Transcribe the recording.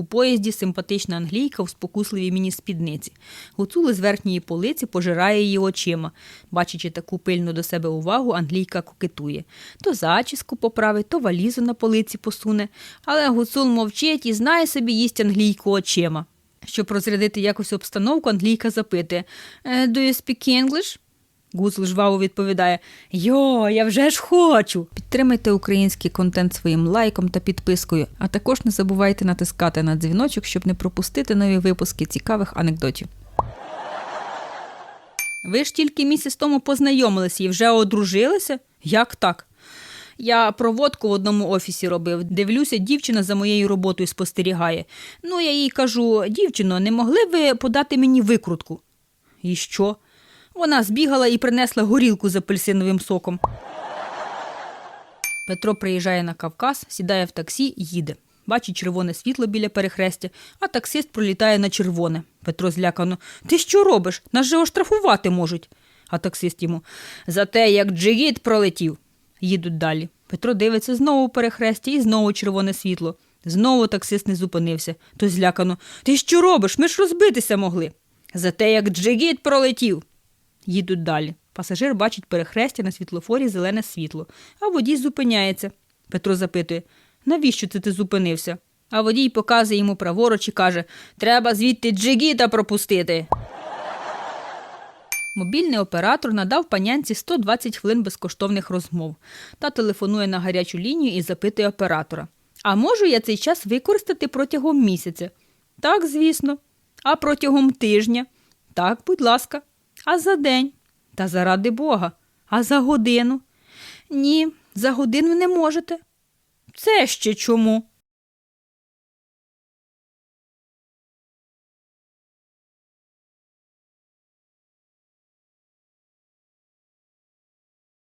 у поїзді симпатична англійка у спокусливій міні-спідниці. Гуцули з верхньої полиці пожирає її очима. Бачачи таку пильну до себе увагу, англійка кокетує. То зачіску поправить, то валізу на полиці посуне. Але гуцул мовчить і знає собі їсть англійку очима. Щоб розрядити якось обстановку, англійка запитує «Е, «Do you speak English?» Гуцул жваво відповідає: Йо, я вже ж хочу. Підтримайте український контент своїм лайком та підпискою, а також не забувайте натискати на дзвіночок, щоб не пропустити нові випуски цікавих анекдотів. Ви ж тільки місяць тому познайомилися і вже одружилися? Як так? Я проводку в одному офісі робив. Дивлюся, дівчина за моєю роботою спостерігає. Ну, я їй кажу: дівчино, не могли б ви подати мені викрутку? І що? Вона збігала і принесла горілку з апельсиновим соком. Петро приїжджає на Кавказ, сідає в таксі і їде. Бачить червоне світло біля перехрестя, а таксист пролітає на червоне. Петро злякано. Ти що робиш? Нас же оштрафувати можуть. А таксист йому. За те, як джигіт пролетів. Їдуть далі. Петро дивиться знову перехрестя і знову червоне світло. Знову таксист не зупинився. То злякано. Ти що робиш? Ми ж розбитися могли. За те, як джигіт пролетів. Їдуть далі. Пасажир бачить перехрестя на світлофорі зелене світло, а водій зупиняється. Петро запитує, навіщо це ти зупинився? А водій показує йому праворуч і каже, треба звідти джигіта пропустити. Мобільний оператор надав панянці 120 хвилин безкоштовних розмов та телефонує на гарячу лінію і запитує оператора: А можу я цей час використати протягом місяця? Так, звісно. А протягом тижня? Так, будь ласка. А за день? Та заради Бога. А за годину? Ні, за годину не можете. Це ще чому?